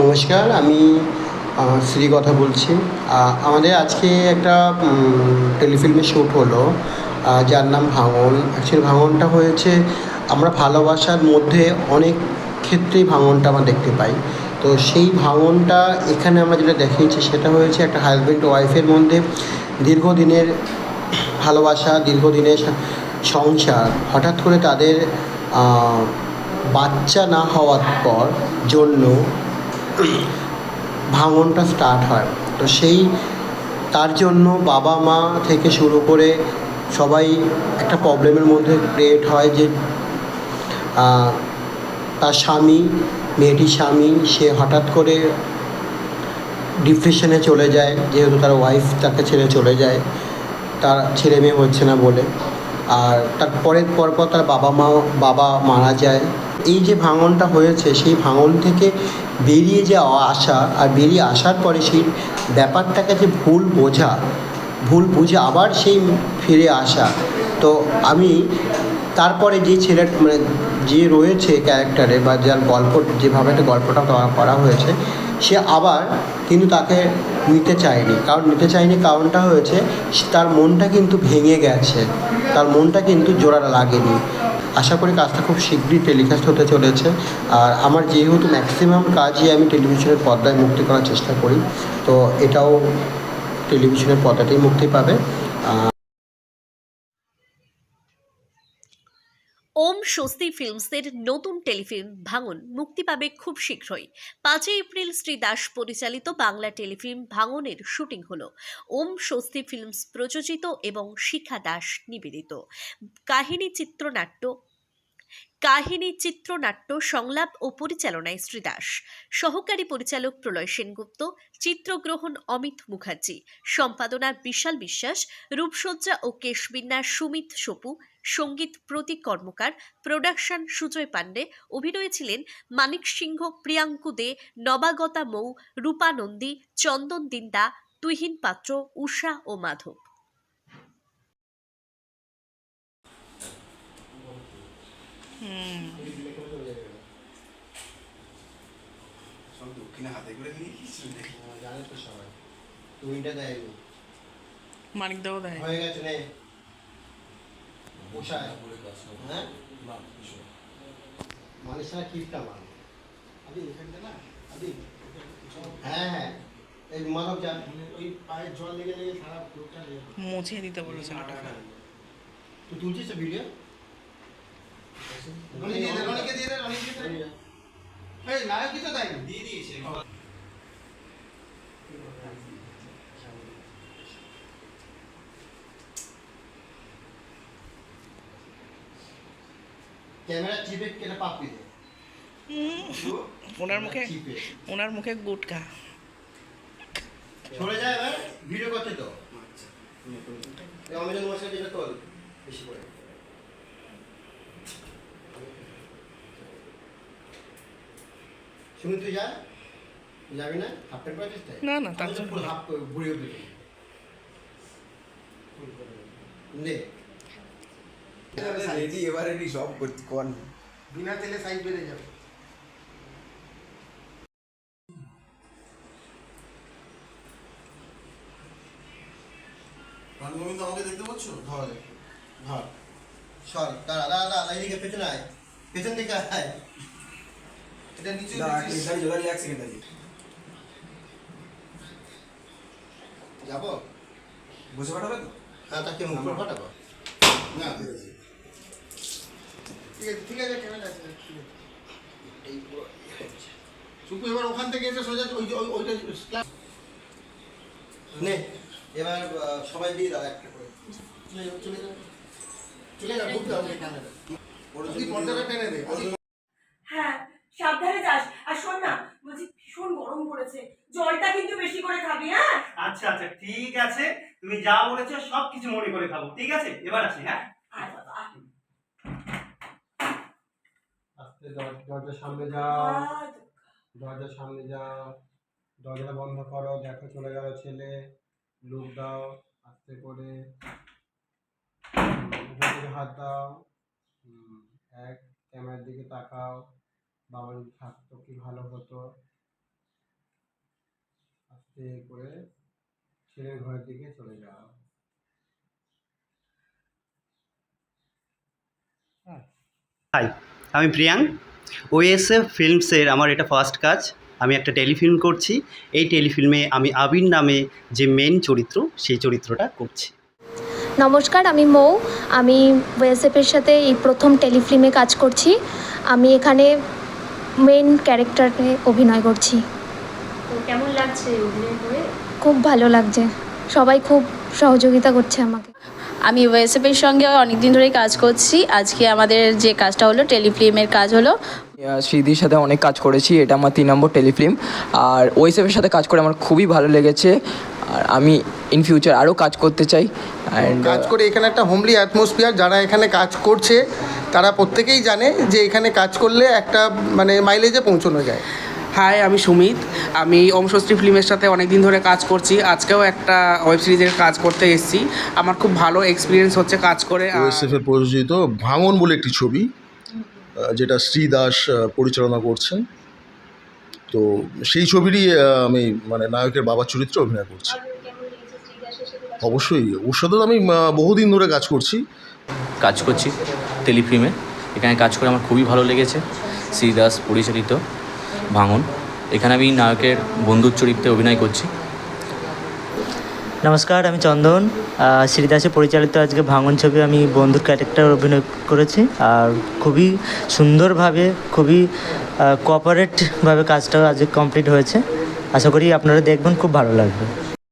নমস্কার, আমি শ্রী কথা বলছি। আমাদের আজকে একটা টেলিফিল্মের শ্যুট হলো। যার নাম ভাঙন। অ্যাকচুয়ালি ভাঙনটা হয়েছে, আমরা ভালোবাসার মধ্যে অনেক ক্ষেত্রেই ভাঙনটা আমরা দেখতে পাই। তো সেই ভাঙনটা এখানে আমরা যেটা দেখিয়েছি, সেটা হয়েছে একটা হাজব্যান্ড ওয়াইফের মধ্যে দীর্ঘদিনের ভালোবাসা, দীর্ঘদিনের সংসার। হঠাৎ করে তাদের বাচ্চা না হওয়ার পর জন্য ভাঙনটা স্টার্ট হয়। তো সেই, তার জন্য বাবা মা থেকে শুরু করে সবাই একটা প্রবলেমের মধ্যে ক্রিয়েট হয় যে তার স্বামী, মেয়েটির স্বামী, সে হঠাৎ করে ডিপ্রেশনে চলে যায়, যেহেতু তার ওয়াইফ তাকে ছেড়ে চলে যায়, তার ছেলে মেয়ে হচ্ছে না বলে। আর তার পরের পরপর তার বাবা মা, বাবা মারা যায়। এই যে ভাঙনটা হয়েছে, সেই ভাঙন থেকে বেরিয়ে যাওয়া আসা আর বেরিয়ে আসার পরে সেই ব্যাপারটাকে যে ভুল বোঝা, ভুল বুঝে আবার সেই ফিরে আসা। তো আমি তারপরে যে ছেলে মানে যে রয়েছে ক্যারেক্টারে বা যার গল্প, যেভাবে একটা গল্পটা করা হয়েছে, সে আবার কিন্তু তাকে নিতে চায়নি। কারণ নিতে চায়নি কারণটা হয়েছে তার মনটা কিন্তু ভেঙে গেছে। তার মনটা কিন্তু জোড়া লাগেনি। আশা করি কাজটা খুব শীঘ্রই টেলিকাস্ট হতে চলেছে। আর আমার যেহেতু ম্যাক্সিমাম কাজই আমি টেলিভিশনের পর্দায় মুক্তি করার চেষ্টা করি, তো এটাও টেলিভিশনের পর্দাতেই মুক্তি পাবে। ওম স্বস্তি ফিল্মসের নতুন টেলিফিল্ম ভাঙন মুক্তি পাবে খুব শীঘ্রই। পাঁচই এপ্রিল শ্রী দাস পরিচালিত বাংলা টেলিফিল্ম ভাঙনের শুটিং হল। ওম স্বস্তি ফিল্মস প্রযোজিত এবং শিখা দাস নিবেদিত। কাহিনী, চিত্রনাট্য কাহিনী, চিত্রনাট্য, সংলাপ ও পরিচালনায় শ্রীদাস সহকারী পরিচালক প্রলয় সেনগুপ্ত, চিত্রগ্রহণ অমিত মুখার্জি সম্পাদনা বিশাল বিশ্বাস, রূপসজ্জা ও কেশবিন্যাস সুমিত সপু, সংগীত প্রতীক কর্মকার, প্রোডাকশন সুজয় পাণ্ডে, অভিনয়ে ছিলেন মানিক সিংহ, প্রিয়াঙ্কু দে, নবাগতা মৌ, রূপা নন্দী, চন্দন দিন্দা, তুহিন পাত্র, উষা ও মাধব। সব দক্ষিণে হাতে করে নিয়ে কিছু নেই জানে তো সবাই তুমিটা দেয়নি মানিক দাও দেয় হয়ে। গেছে নে বসায় হ্যাঁ মানুষ না কিপটা মানুষ আদি এখানটা না আদি হ্যাঁ। হ্যাঁ এই মাধব যা ওই পায়ে জল লেগে লেগে সারা লোকটা মুছিয়ে দিতে বলো ছেলেটাকে তুই তুলছিস ভিডিও রনি দিয়ে দে রনিকে দিয়ে দে রনিকে দিয়ে দে এই নায়ক কি তো দিয়ে দিয়েছে ক্যামেরা চিপে কেটে পাপি দে। ওনার মুখে চিপে। ওনার মুখে গুটকা। সরে যায় এবার ভিডিও করছে তো। এই অমিতাভ মশাই যেটা তোল বেশি করে। শুনি তুই যা? যাবি না? হাফ প্যান্ট পরেছিস না, না, তার জন্য পুরো হাফ ঘুরিয়ে দিবি। নে। রেডি এবারে রেডি সব করছি কোন বিনা তেলে সাইজ বেড়ে যাবে। আমাকে দেখতে পাচ্ছ? ধর। ধর। সর। দাঁড়া দাঁড়া দাঁড়া এইদিকে পেছনে আয়। পেছন দিকে আয়। এটা নিচে না এখানে এক সেকেন্ড আছে যাব? বসে পাঠাবে তো? হ্যাঁ তাকে মুখ করে না ঠিক আছে। ঠিক আছে ক্যামেরা আছে এই পুরো ইয়ে এবার ওখান থেকে এসে সোজা ওই ওইটা ক্লাস নে এবার সবাই দিয়ে দাও একটা করে। চলে যাও চলে যাও। চলে যাও ঢুকতে হবে ক্যামেরা। তুই পর্দাটা টেনে দে হ্যাঁ সাবধানে যাস আর শোন না বলছি ভীষণ গরম পড়েছে জলটা কিন্তু বেশি করে খাবি হ্যাঁ আচ্ছা আচ্ছা ঠিক আছে, তুমি যা বলেছ সব কিছু মনে করে খাব, ঠিক আছে? এবার আসি হ্যাঁ। আস্তে, দর- দরজার সামনে যাও। দরজার সামনে যাও। দরজাটা বন্ধ করো, দেখো চলে গেল ছেলে। লুক দাও, আস্তে করে। হাত দাও। এক, ক্যামেরার দিকে তাকাও। বাবা যদি থাকতো কি ভালো হতো। এই করে। ছেলের ঘরের দিকে চলে যাওয়া। হাই আমি প্রিয়াঙ্ক ওএসএফ ফিল্মসের আমার এটা ফার্স্ট কাজ। আমি একটা টেলিফিল্ম করছি। এই টেলিফিল্মে আমি আবির নামে যে মেন চরিত্র সেই চরিত্রটা করছি। নমস্কার আমি মৌ। আমি ওয়েসএফের সাথে এই প্রথম টেলিফিল্মে কাজ করছি। আমি এখানে মেন ক্যারেক্টারে অভিনয় করছি। তো কেমন লাগছে খুব ভালো লাগছে। সবাই খুব সহযোগিতা করছে আমাকে। আমি ওয়েসএফের সঙ্গে অনেক দিন ধরেই কাজ করছি। আজকে আমাদের যে কাজটা হলো টেলিফিল্মের কাজ হলো। শ্রীদির সাথে অনেক কাজ করেছি। এটা আমার তিন নম্বর টেলিফিল্ম। আর ওইসবের সাথে কাজ করে আমার খুবই ভালো লেগেছে। আর আমি ইন ফিউচার আরও কাজ করতে চাই। কাজ করে এখানে একটা হোমলি অ্যাটমসফিয়ার যারা এখানে কাজ করছে তারা প্রত্যেকেই জানে যে এখানে কাজ করলে একটা মানে মাইলেজে পৌঁছানো যায়। হাই আমি সুমিত। আমি ওম স্বস্তি ফিল্মের সাথে অনেক দিন ধরে কাজ করছি। আজকেও একটা ওয়েব সিরিজের কাজ করতে এসেছি। আমার খুব ভালো এক্সপিরিয়েন্স হচ্ছে কাজ করে আর- ওএসএফের প্রযোজিত ভাঙন বলে একটি ছবি যেটা শ্রী দাস পরিচালনা করছেন। তো সেই ছবিরই আমি মানে নায়কের বাবার চরিত্রে অভিনয় করছি। অবশ্যই ওর সাথে তো আমি বহুদিন ধরে কাজ করছি। কাজ করছি টেলিফিল্মে। এখানে কাজ করে আমার খুবই ভালো লেগেছে। শ্রীদাস পরিচালিত। ভাঙন। এখানে আমি নায়কের বন্ধুর চরিত্রে অভিনয় করছি। নমস্কার, আমি চন্দন। শ্রীদাসের পরিচালিত আজকে ভাঙন ছবি আমি বন্ধুর ক্যারেক্টার অভিনয় করেছি। আর খুবই সুন্দরভাবে, খুবই কোঅপারেটভাবে কাজটা আজকে কমপ্লিট হয়েছে। আশা করি আপনারা দেখবেন, খুব ভালো লাগবে।